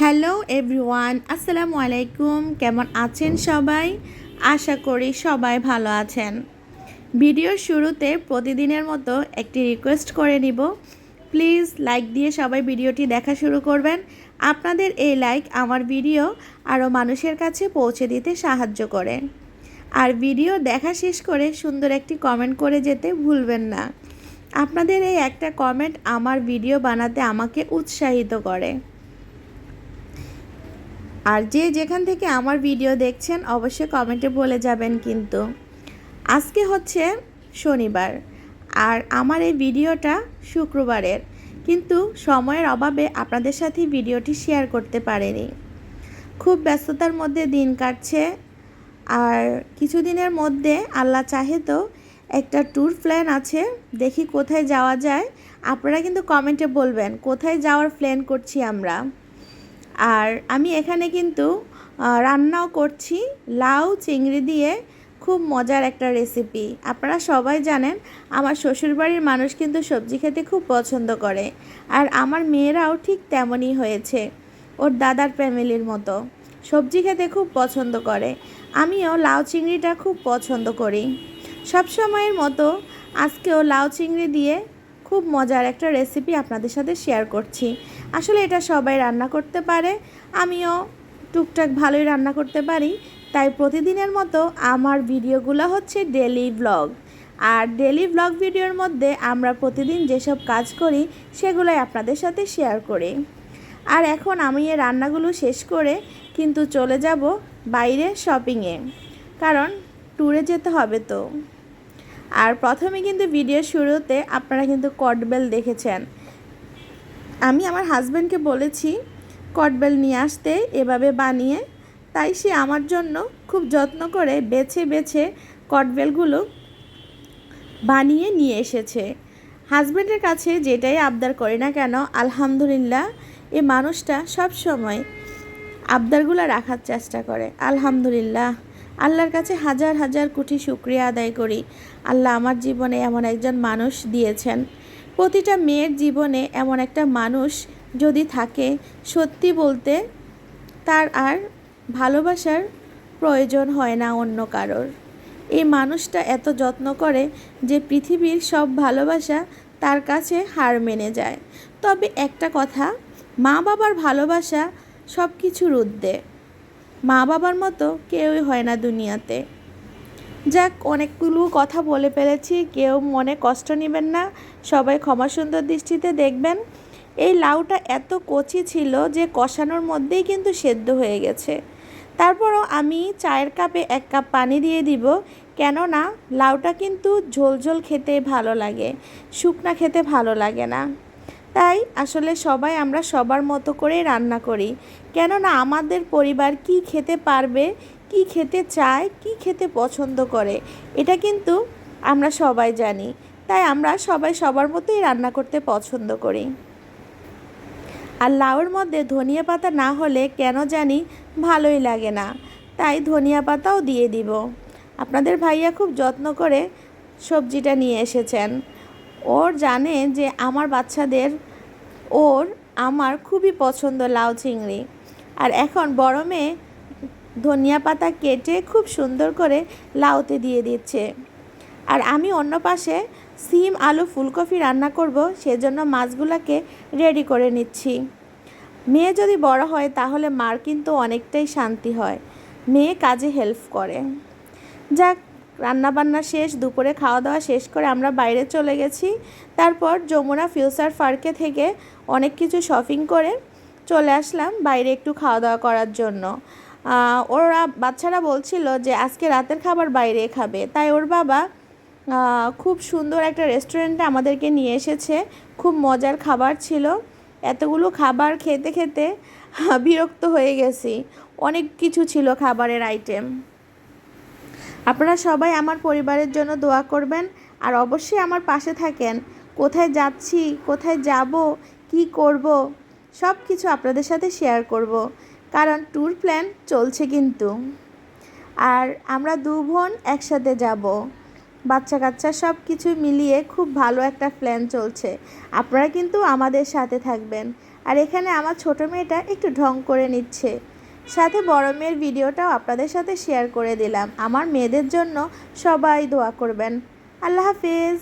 Hello everyone আসসালামু আলাইকুম কেমন আছেন সবাই? আশা করি সবাই ভালো আছেন। ভিডিওর শুরুতে প্রতিদিনের মতো একটি রিকোয়েস্ট করে নিব। প্লিজ লাইক দিয়ে সবাই ভিডিওটি দেখা শুরু করবেন। আপনাদের এই লাইক আমার ভিডিও আরও মানুষের কাছে পৌঁছে দিতে সাহায্য করে। আর ভিডিও দেখা শেষ করে সুন্দর একটি কমেন্ট করে যেতে ভুলবেন না। আপনাদের এই একটা কমেন্ট আমার ভিডিও বানাতে আমাকে উৎসাহিত করে। আর যে যেখান থেকে আমার ভিডিও দেখছেন, অবশ্যই কমেন্টে বলে যাবেন কিন্তু। আজকে হচ্ছে শনিবার, আর আমার এই ভিডিওটা শুক্রবারের। কিন্তু সময়ের অভাবে আপনাদের সাথে ভিডিওটি শেয়ার করতে পারিনি। খুব ব্যস্ততার মধ্যে দিন কাটছে, আর কিছুদিনের মধ্যে, আল্লাহ চাহে তো একটা ট্যুর প্ল্যান আছে, দেখি কোথায় যাওয়া যায়। আপনারা কিন্তু কমেন্টে বলবেন, কোথায় যাওয়ার প্ল্যান করছি আমরা? আর আমি এখানে কিন্তু রান্নাও করছি। লাউ, চিংড়ি দিয়ে খুব মজার একটা রেসিপি আপনারা সবাই জানেন, আমার শ্বশুরবাড়ির মানুষ কিন্তু সবজি খেতে খুব পছন্দ করে। আর আমার মেয়েরাও ঠিক তেমনই হয়েছে, ওর দাদার ফ্যামিলির মতো। সবজি খেতে খুব পছন্দ করে। আমিও লাউ, চিংড়িটা খুব পছন্দ করি। সব সময়ের মতো আজকেও লাউ, চিংড়ি দিয়ে খুব মজার একটা রেসিপি আপনাদের সাথে শেয়ার করছি। আসলে এটা সবাই রান্না করতে পারে, আমিও টুকটাক ভালোই রান্না করতে পারি। তাই প্রতিদিনের মতো আমার ভিডিওগুলো হচ্ছে ডেলি ব্লগ আর ডেলি ব্লগ ভিডিওর মধ্যে আমরা প্রতিদিন যেসব কাজ করি, সেগুলোই আপনাদের সাথে শেয়ার করি। আর এখন আমি এই রান্নাগুলো শেষ করে কিন্তু চলে যাব বাইরে শপিংয়ে কারণ ট্যুরে যেতে হবে তো। আর প্রথমে কিন্তু ভিডিও শুরুতে আপনারা কিন্তু কটবেল দেখেছেন। আমি আমার হাজব্যান্ডকে বলেছি কটবেল নিয়ে আসতে, এভাবে বানিয়ে। তাই সে আমার জন্য খুব যত্ন করে বেছে বেছে কটবেলগুলো বানিয়ে নিয়ে এসেছে। হাজব্যান্ডের কাছে যেটাই আবদার করি না কেন, আলহামদুলিল্লাহ, এ মানুষটা সব সময় আবদারগুলো রাখার চেষ্টা করে। আলহামদুলিল্লাহ। আল্লাহর কাছে হাজার হাজার কোটি শুক্রিয়া আদায় করি। আল্লাহ আমার জীবনে এমন একজন মানুষ দিয়েছেন। প্রতিটা মেয়ের জীবনে এমন একটা মানুষ যদি থাকে, সত্যি বলতে তার আর ভালোবাসার প্রয়োজন হয় না অন্য কারোর। এই মানুষটা এত যত্ন করে যে পৃথিবীর সব ভালোবাসা তার কাছে হার মেনে যায়। তবে একটা কথা মা বাবার ভালোবাসা সব কিছুর ঊর্ধ্বে। মা বাবার মতো কেউই হয় না দুনিয়াতে। যাক, অনেকগুলো কথা বলে ফেলেছি, কেউ মনে কষ্ট নেবেন না। সবাই ক্ষমা সুন্দর দৃষ্টিতে দেখবেন। এই লাউটা এত কচি ছিল যে কষানোর মধ্যেই কিন্তু সেদ্ধ হয়ে গেছে। তারপরও আমি চায়ের কাপে এক কাপ পানি দিয়ে দিব, কেননা লাউটা কিন্তু ঝোল ঝোল খেতে ভালো লাগে, শুকনা খেতে ভালো লাগে না। তাই আসলে সবাই আমরা সবার মতো করেই রান্না করি। কেননা আমাদের পরিবার কি খেতে পারবে, কি খেতে চায়, কি খেতে পছন্দ করে, এটা কিন্তু আমরা সবাই জানি। তাই আমরা সবাই সবার মতোই রান্না করতে পছন্দ করি। আর লাউর মধ্যে ধনিয়া পাতা না হলে কেন জানি ভালোই লাগে না। তাই ধনিয়া পাতাও দিয়ে দিব। আপনাদের ভাইয়া খুব যত্ন করে সবজিটা নিয়ে এসেছেন। ওর জানে যে আমার বাচ্চাদের ওর আমার খুবই পছন্দ লাউ চিংড়ি। আর এখন বড় মেয়ে ধনিয়া পাতা কেটে খুব সুন্দর করে লাউতে দিয়ে দিচ্ছে। আর আমি অন্য পাশে সিম, আলু, ফুলকপি রান্না করব, সেজন্য মাছগুলোকে রেডি করে নিচ্ছি। মেয়ে যদি বড় হয়, তাহলে মার কিন্তু অনেকটাই শান্তি হয়। মেয়ে কাজে হেল্প করে। যাক রান্নাবান্না শেষ, দুপুরে খাওয়া দাওয়া শেষ করে আমরা বাইরে চলে গেছি। তারপর যমুনা ফিউচার পার্কে থেকে অনেক কিছু শপিং করে চলে আসলাম বাইরে একটু খাওয়া দাওয়া করার জন্য। ওরা, বাচ্চারা বলছিল যে আজকে রাতের খাবার বাইরে খাবে। তাই ওর বাবা খুব সুন্দর একটা রেস্টুরেন্টে আমাদেরকে নিয়ে এসেছে। খুব মজার খাবার ছিল। এতগুলো খাবার খেতে খেতে, বিরক্ত হয়ে গেছি। অনেক কিছু ছিল খাবারের আইটেম আপনারা সবাই আমার পরিবারের জন্য দোয়া করবেন আর অবশ্যই আমার পাশে থাকেন। কোথায় যাচ্ছি, কোথায় যাব, কি করব সব কিছু আপনাদের সাথে শেয়ার করব। কারণ ট্যুর প্ল্যান চলছে কিন্তু। আর আমরা দু বোন একসাথে যাব। বাচ্চা কাচ্চা সব কিছু মিলিয়ে খুব ভালো একটা প্ল্যান চলছে। আপনারা কিন্তু আমাদের সাথে থাকবেন। আর এখানে আমার ছোট মেয়েটা একটু ঢং করে নিচ্ছে। সাথে বড় মেয়ের ভিডিওটাও আপনাদের সাথে শেয়ার করে দিলাম। আমার মেয়েদের জন্য সবাই দোয়া করবেন। আল্লাহ হাফিজ।